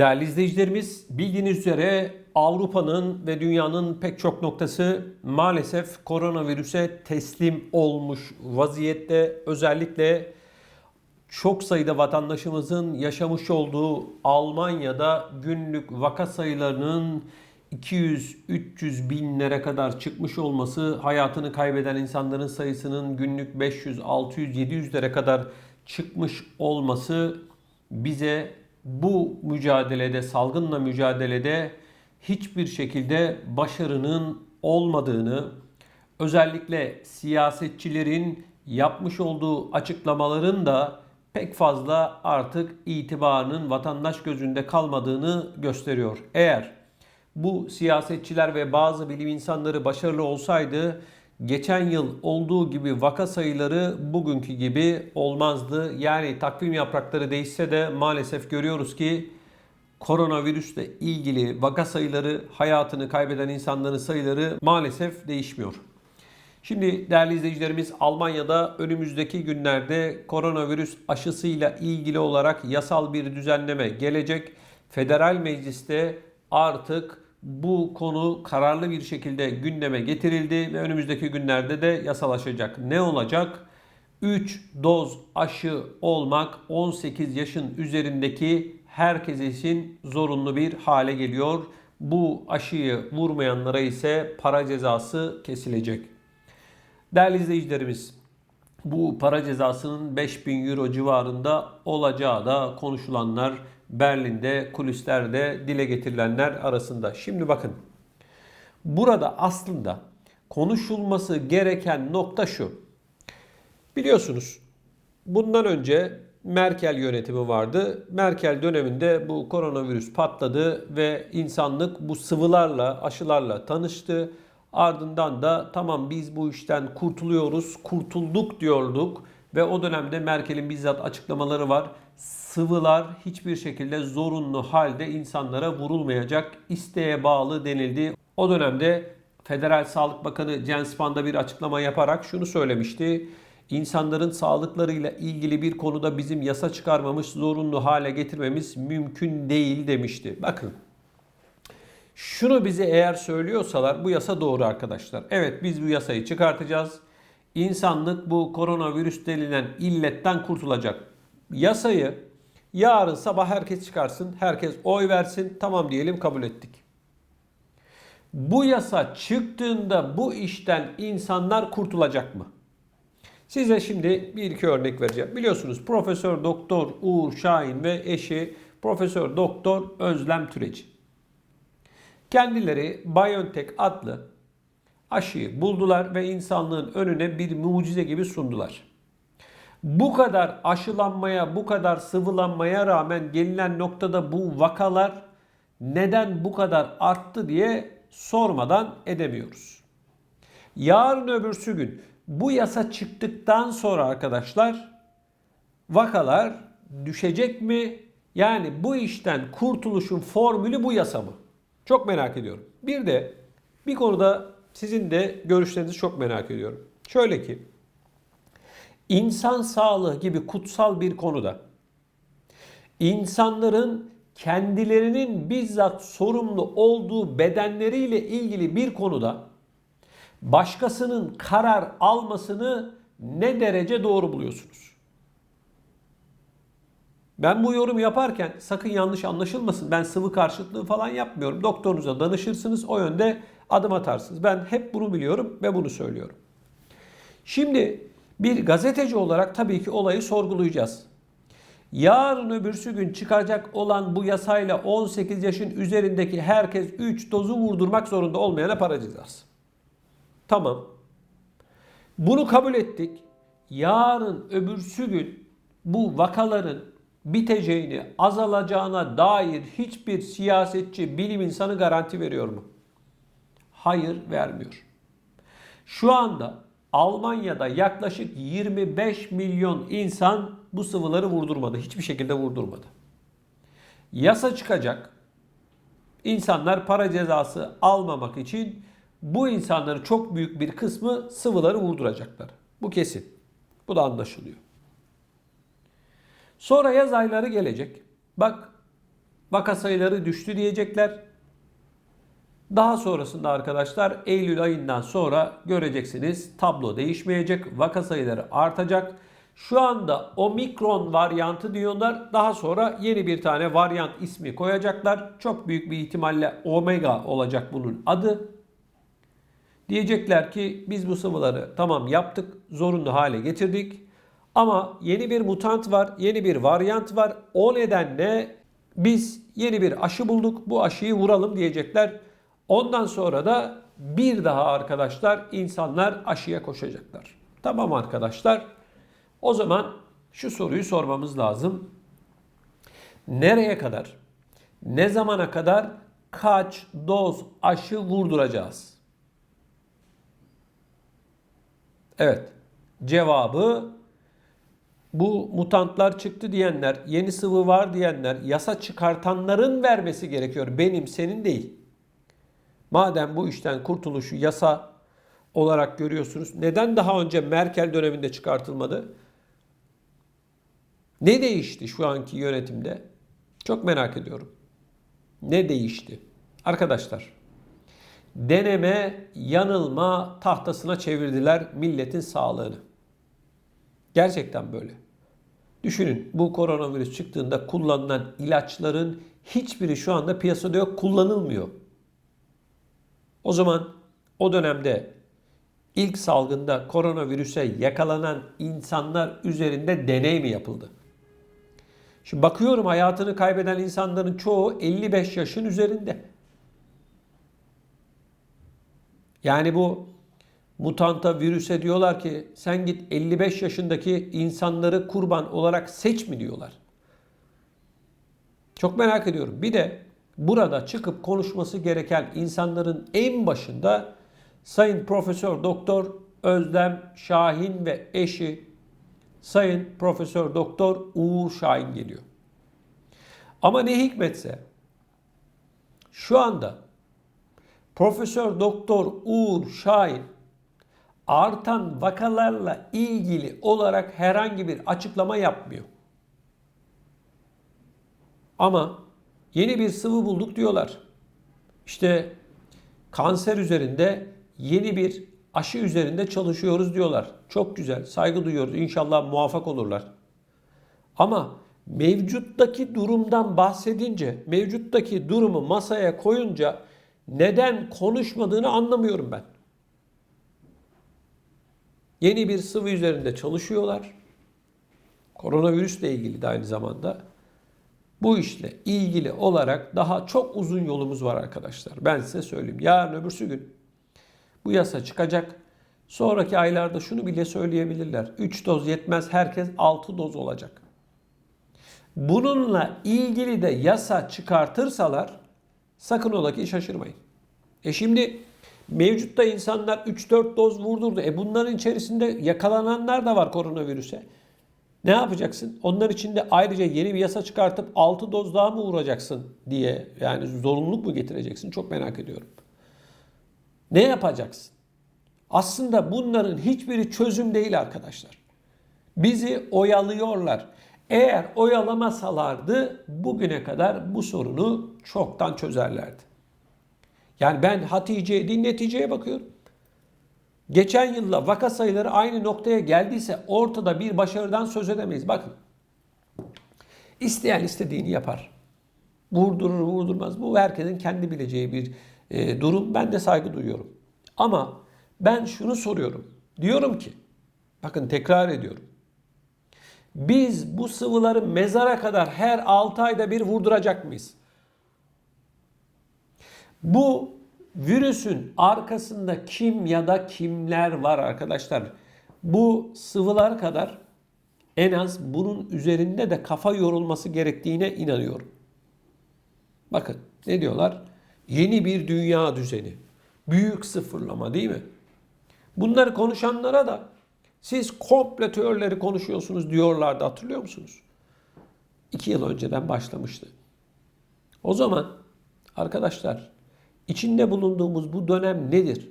Değerli izleyicilerimiz, bildiğiniz üzere Avrupa'nın ve dünyanın pek çok noktası maalesef koronavirüse teslim olmuş vaziyette. Özellikle çok sayıda vatandaşımızın yaşamış olduğu Almanya'da günlük vaka sayılarının 200-300 binlere kadar çıkmış olması, hayatını kaybeden insanların sayısının günlük 500, 600, 700'lere kadar çıkmış olması bize bu mücadelede, salgınla mücadelede hiçbir şekilde başarının olmadığını, özellikle siyasetçilerin yapmış olduğu açıklamaların da pek fazla artık itibarının vatandaş gözünde kalmadığını gösteriyor. Eğer bu siyasetçiler ve bazı bilim insanları başarılı olsaydı geçen yıl olduğu gibi vaka sayıları bugünkü gibi olmazdı. Yani takvim yaprakları değişse de maalesef görüyoruz ki koronavirüsle ilgili vaka sayıları, hayatını kaybeden insanların sayıları maalesef değişmiyor. Şimdi değerli izleyicilerimiz Almanya'da önümüzdeki günlerde koronavirüs aşısıyla ilgili olarak yasal bir düzenleme gelecek. Federal Meclis'te artık bu konu kararlı bir şekilde gündeme getirildi ve önümüzdeki günlerde de yasalaşacak. Ne olacak? 3 doz aşı olmak 18 yaşın üzerindeki herkes için zorunlu bir hale geliyor. Bu aşıyı vurmayanlara ise para cezası kesilecek. Değerli izleyicilerimiz, bu para cezasının 5000 euro civarında olacağı da konuşulanlar Berlin'de, kulislerde dile getirilenler arasında. Şimdi bakın, burada aslında konuşulması gereken nokta şu. Biliyorsunuz bundan önce Merkel yönetimi vardı. Merkel döneminde bu koronavirüs patladı ve insanlık bu sıvılarla, aşılarla tanıştı. Ardından da tamam biz bu işten kurtuluyoruz, kurtulduk diyorduk ve o dönemde Merkel'in bizzat açıklamaları var. Sıvılar hiçbir şekilde zorunlu halde insanlara vurulmayacak, isteğe bağlı denildi. O dönemde Federal Sağlık Bakanı Jens Spahn da bir açıklama yaparak şunu söylemişti. İnsanların sağlıklarıyla ilgili bir konuda bizim yasa çıkarmamış, zorunlu hale getirmemiz mümkün değil demişti. Bakın şunu bize eğer söylüyorsalar bu yasa doğru arkadaşlar. Evet biz bu yasayı çıkartacağız. İnsanlık bu koronavirüs denilen illetten kurtulacak. Yasayı yarın sabah herkes çıkarsın, herkes oy versin, tamam diyelim kabul ettik. Bu yasa çıktığında bu işten insanlar kurtulacak mı? Size şimdi bir iki örnek vereceğim. Biliyorsunuz Profesör Doktor Uğur Şahin ve eşi Profesör Doktor Özlem Türeci. Kendileri BioNTech adlı aşıyı buldular ve insanlığın önüne bir mucize gibi sundular. Bu kadar aşılanmaya, bu kadar sıvılanmaya rağmen gelinen noktada bu vakalar neden bu kadar arttı diye sormadan edemiyoruz. Yarın öbürsü gün bu yasa çıktıktan sonra arkadaşlar vakalar düşecek mi? Yani bu işten kurtuluşun formülü bu yasa mı? Çok merak ediyorum. Bir de bir konuda sizin de görüşlerinizi çok merak ediyorum. Şöyle ki insan sağlığı gibi kutsal bir konuda insanların kendilerinin bizzat sorumlu olduğu bedenleriyle ilgili bir konuda başkasının karar almasını ne derece doğru buluyorsunuz? Ben bu yorum yaparken sakın yanlış anlaşılmasın. Ben sıvı karşıtlığı falan yapmıyorum. Doktorunuza danışırsınız, o yönde adım atarsınız. Ben hep bunu biliyorum ve bunu söylüyorum. Şimdi bir gazeteci olarak tabii ki olayı sorgulayacağız. Yarın öbürsü gün çıkacak olan bu yasayla 18 yaşın üzerindeki herkes 3 dozu vurdurmak zorunda olmayana para cezası. Tamam. Bunu kabul ettik. Yarın öbürsü gün bu vakaların biteceğini, azalacağına dair hiçbir siyasetçi, bilim insanı garanti veriyor mu? Hayır, vermiyor. Şu anda Almanya'da yaklaşık 25 milyon insan bu sıvıları vurdurmadı. Hiçbir şekilde vurdurmadı. Yasa çıkacak. İnsanlar para cezası almamak için bu insanların çok büyük bir kısmı sıvıları vurduracaklar. Bu kesin. Bu da anlaşılıyor. Sonra yaz ayları gelecek. Bak vaka sayıları düştü diyecekler. Daha sonrasında arkadaşlar Eylül ayından sonra göreceksiniz tablo değişmeyecek. Vaka sayıları artacak. Şu anda omikron varyantı diyorlar. Daha sonra yeni bir tane varyant ismi koyacaklar. Çok büyük bir ihtimalle omega olacak bunun adı. Diyecekler ki biz bu sıvıları tamam yaptık, zorunlu hale getirdik. Ama yeni bir mutant var, yeni bir varyant var. O nedenle biz yeni bir aşı bulduk. Bu aşıyı vuralım diyecekler. Ondan sonra da bir daha arkadaşlar insanlar aşıya koşacaklar. Tamam arkadaşlar. O zaman şu soruyu sormamız lazım. Nereye kadar, ne zamana kadar kaç doz aşı vurduracağız? Evet. Cevabı bu mutantlar çıktı diyenler, yeni sıvı var diyenler, yasa çıkartanların vermesi gerekiyor. Benim, senin değil. Madem bu işten kurtuluşu yasa olarak görüyorsunuz, neden daha önce Merkel döneminde çıkartılmadı? Ne değişti şu anki yönetimde? Çok merak ediyorum. Ne değişti? Arkadaşlar, deneme yanılma tahtasına çevirdiler milletin sağlığını. Gerçekten böyle. Düşünün bu koronavirüs çıktığında kullanılan ilaçların hiçbiri şu anda piyasada yok, kullanılmıyor. O zaman o dönemde ilk salgında koronavirüse yakalanan insanlar üzerinde deney mi yapıldı? Şimdi bakıyorum hayatını kaybeden insanların çoğu 55 yaşın üzerinde. Yani bu mutanta virüse diyorlar ki sen git 55 yaşındaki insanları kurban olarak seç mi diyorlar. Çok merak ediyorum. Bir de burada çıkıp konuşması gereken insanların en başında Sayın Profesör Doktor Özlem Şahin ve eşi Sayın Profesör Doktor Uğur Şahin geliyor. Ama ne hikmetse şu anda Profesör Doktor Uğur Şahin artan vakalarla ilgili olarak herhangi bir açıklama yapmıyor. Ama yeni bir sıvı bulduk diyorlar. İşte kanser üzerinde yeni bir aşı üzerinde çalışıyoruz diyorlar. Çok güzel, saygı duyuyoruz. İnşallah muvaffak olurlar. Ama mevcuttaki durumdan bahsedince, mevcuttaki durumu masaya koyunca neden konuşmadığını anlamıyorum ben. Yeni bir sıvı üzerinde çalışıyorlar. Koronavirüsle ilgili de aynı zamanda. Bu işle ilgili olarak daha çok uzun yolumuz var arkadaşlar. Ben size söyleyeyim. Yarın öbürsü gün bu yasa çıkacak. Sonraki aylarda şunu bile söyleyebilirler. 3 doz yetmez herkes 6 doz olacak. Bununla ilgili de yasa çıkartırsalar sakın ola ki şaşırmayın. E şimdi mevcutta insanlar 3-4 doz vurdurdu. E bunların içerisinde yakalananlar da var koronavirüse. Ne yapacaksın? Onlar için de ayrıca yeni bir yasa çıkartıp 6 doz daha mı vuracaksın diye yani zorunluluk mu getireceksin? Çok merak ediyorum. Ne yapacaksın? Aslında bunların hiçbiri çözüm değil arkadaşlar. Bizi oyalıyorlar. Eğer oyalamasalardı bugüne kadar bu sorunu çoktan çözerlerdi. Yani ben Hatice'ye değil bakıyorum. Geçen yılla vaka sayıları aynı noktaya geldiyse ortada bir başarıdan söz edemeyiz. Bakın. İsteyen istediğini yapar. Vurdurur vurdurmaz. Bu herkesin kendi bileceği bir e, durum. Ben de saygı duyuyorum. Ama ben şunu soruyorum. Diyorum ki, bakın tekrar ediyorum. Biz bu sıvıları mezara kadar her 6 ayda bir vurduracak mıyız? Bu virüsün arkasında kim ya da kimler var arkadaşlar? Bu sıvılar kadar en az bunun üzerinde de kafa yorulması gerektiğine inanıyorum. Bakın ne diyorlar? Yeni bir dünya düzeni. Büyük sıfırlama değil mi? Bunları konuşanlara da siz komple teorileri konuşuyorsunuz diyorlardı hatırlıyor musunuz? İki yıl önceden başlamıştı. O zaman arkadaşlar içinde bulunduğumuz bu dönem nedir?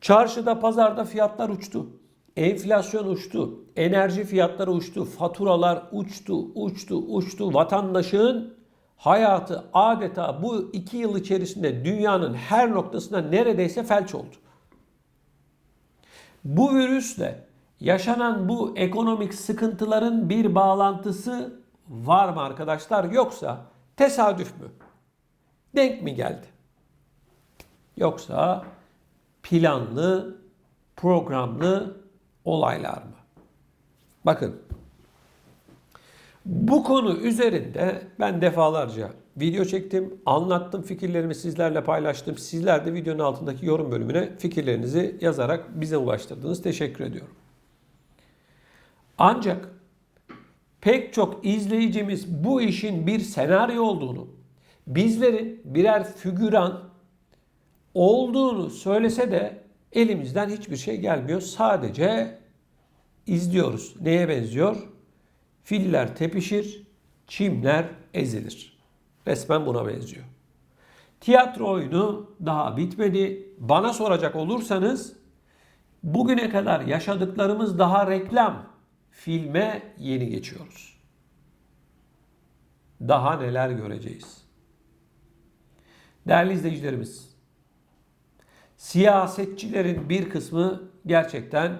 Çarşıda, pazarda fiyatlar uçtu. Enflasyon uçtu. Enerji fiyatları uçtu. Faturalar uçtu, uçtu, uçtu. Vatandaşın hayatı adeta bu iki yıl içerisinde dünyanın her noktasında neredeyse felç oldu. Bu virüsle yaşanan bu ekonomik sıkıntıların bir bağlantısı var mı arkadaşlar? Yoksa tesadüf mü? Denk mi geldi? Yoksa planlı, programlı olaylar mı? Bakın bu konu üzerinde ben defalarca video çektim, anlattım, fikirlerimi sizlerle paylaştım. Sizler de videonun altındaki yorum bölümüne fikirlerinizi yazarak bize ulaştırdınız. Teşekkür ediyorum. Ancak pek çok izleyicimiz bu işin bir senaryo olduğunu, bizlerin birer figüran olduğunu söylese de elimizden hiçbir şey gelmiyor. Sadece izliyoruz. Neye benziyor? Filler tepişir, çimler ezilir. Resmen buna benziyor. Tiyatro oyunu daha bitmedi. Bana soracak olursanız bugüne kadar yaşadıklarımız daha reklam. Filme yeni geçiyoruz. Daha neler göreceğiz? Değerli izleyicilerimiz, siyasetçilerin bir kısmı gerçekten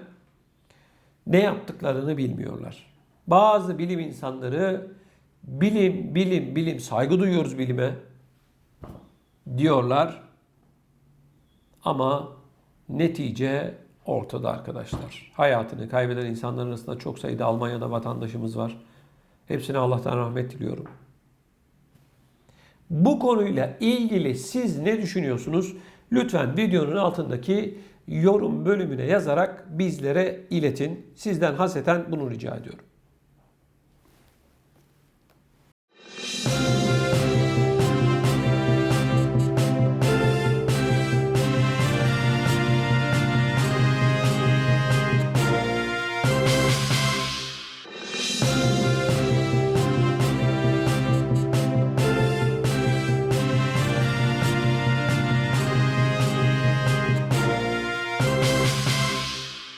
ne yaptıklarını bilmiyorlar. Bazı bilim insanları bilim, bilim, bilim, saygı duyuyoruz bilime diyorlar. Ama netice ortada arkadaşlar. Hayatını kaybeden insanların arasında çok sayıda Almanya'da vatandaşımız var. Hepsine Allah'tan rahmet diliyorum. Bu konuyla ilgili siz ne düşünüyorsunuz? Lütfen videonun altındaki yorum bölümüne yazarak bizlere iletin. Sizden haseten bunu rica ediyorum.